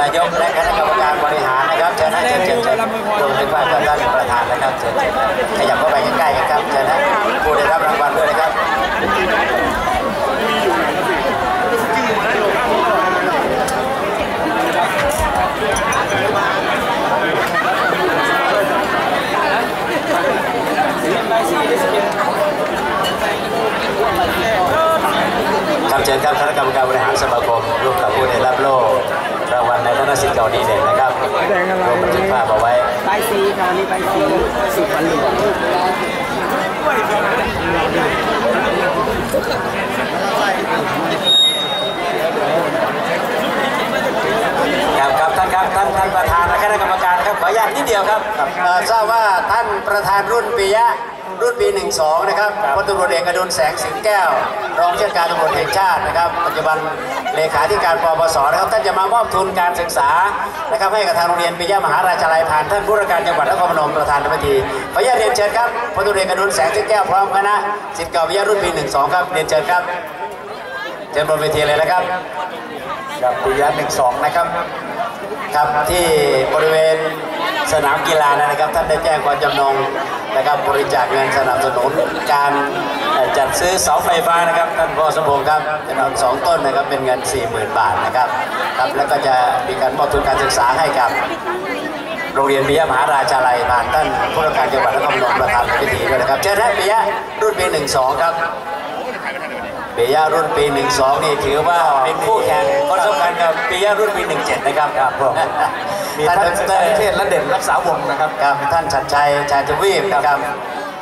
ท่านอุปนายกและคณะกรรมการบริหารนะครับเชิญนะเชิญเชิญเชิญลงบันทึกภาพกับท่านประธานนะครับเชิญเชิญนะขยับเข้าไปใกล้ๆกันครับเชิญนะผู้ได้รับรางวัลด้วยนะครับ ครับเชิญครับคณะกรรมการบริหารสมาคมร่วมกับผู้ได้รับโล่รางวัลในฐานะสิทธิ์เก่าดีเด่นนะครับร่วมบันทึกภาพเอาไว้ ใบ สีค่ะนี่ใบสีสุพรรณหลวงครับครับท่านครับท่านท่านประธานและคณะกรรมการครับขออนุญาตนิดเดียวครับทราบว่าท่านประธานรุ่นปียะ รุ่นปี 12 นะครับพลตำรวจเอกอดุลแสงสิงแก้ว รองผู้บัญชาการตำรวจแห่งชาตินะครับ ปัจจุบันเลขาธิการปปสนะครับ ท่านจะมามอบทุนการศึกษานะครับให้กับทางโรงเรียนปิยะมหาราชาลัยผ่านท่านผู้ราชการจังหวัดนครพนมประธานพิธีขออนุญาตเรียนเชิญครับพลตำรวจเอกอดุลแสงสิงแก้วพร้อมคณะศิษย์เก่าปิยะรุ่นปี 12 ครับเรียนเชิญครับเชิญบนเวทีเลยนะครับกับปิยะ12 นะครับครับที่บริเวณ สนามกีฬานะครับ ท่านได้แจ้งความจำนงนะครับบริจาคเงินสนับสนุนการจัดซื้อเสาไฟฟ้านะครับท่านพ่อสมพงศ์ครับจำนวนสองต้นนะครับเป็นเงิน 40,000 บาทนะครับครับแล้วก็จะมีการมอบทุนการศึกษาให้กับโรงเรียนปิยมหาราชาลัยผ่านท่านผู้ว่าการจังหวัดนครพนมประธานพิธีด้วยนะครับเชิญท่านปิยะรุ่นปี 12 ครับปิยะรุ่นปี 12 นี่ถือว่าเป็นคู่แข่งคนสำคัญกับปิยะรุ่นปี 17 นะครับครับผ มมีท่านดรเทศและเด่นรักษาวงนะครับครับท่านชัดชัยชาญทวีปนะครับ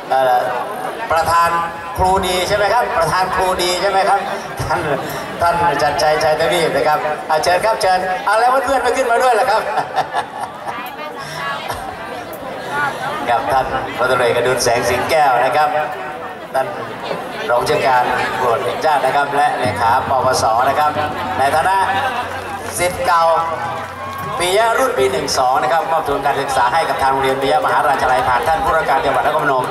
เอ่อประธานครูดีใช่ไหมครับ ประธานครูดีใช่ไหมครับ ท่านท่านชัดชัยชาญทวีปนะครับเอาเชิญครับเชิญเอาแล้วเพื่อนๆไม่ขึ้นมาด้วยเหรอครับกับท่านพลตำรวจเอกอดุลแสงสิงแก้วนะครับท่านรองผู้จัดการตำรวจแห่งชาตินะครับ และเลขาปปสนะครับ ในฐานะสิทธิ์เก่า ปียะรุ่นปี 12 นะครับมอบทุนการศึกษาให้กับทางโรงเรียนปียะมหาราชลัยผ่านท่านผู้ราชการจังหวัดนครพนม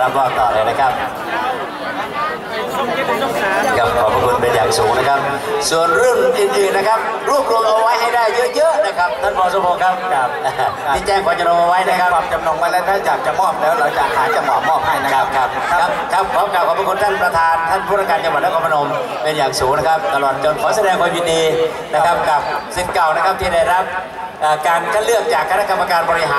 รับมอบต่อเลยนะครับ ครับขอบพระคุณเป็นอย่างสูงนะครับ ส่วนเรื่องอื่นๆนะครับ รวบรวมเอาไว้ให้ได้เยอะๆนะครับท่านพอสมพงศ์ครับครับที่แจ้งความจำนงเอาไว้นะครับความจำนงไว้แล้วถ้าอยากจะมอบแล้วเราจะหาจังหวะมอบให้นะครับครับครับครับขอกราบขอบพระคุณท่านประธาน ท่านผู้ว่าการจังหวัดนครพนมเป็นอย่างสูงนะครับ ตลอดจนขอแสดงความยินดีนะครับกับสิทธิ์เก่านะครับที่ได้รับเอ่อการคัดเลือกจากคณะกรรมการบริหาร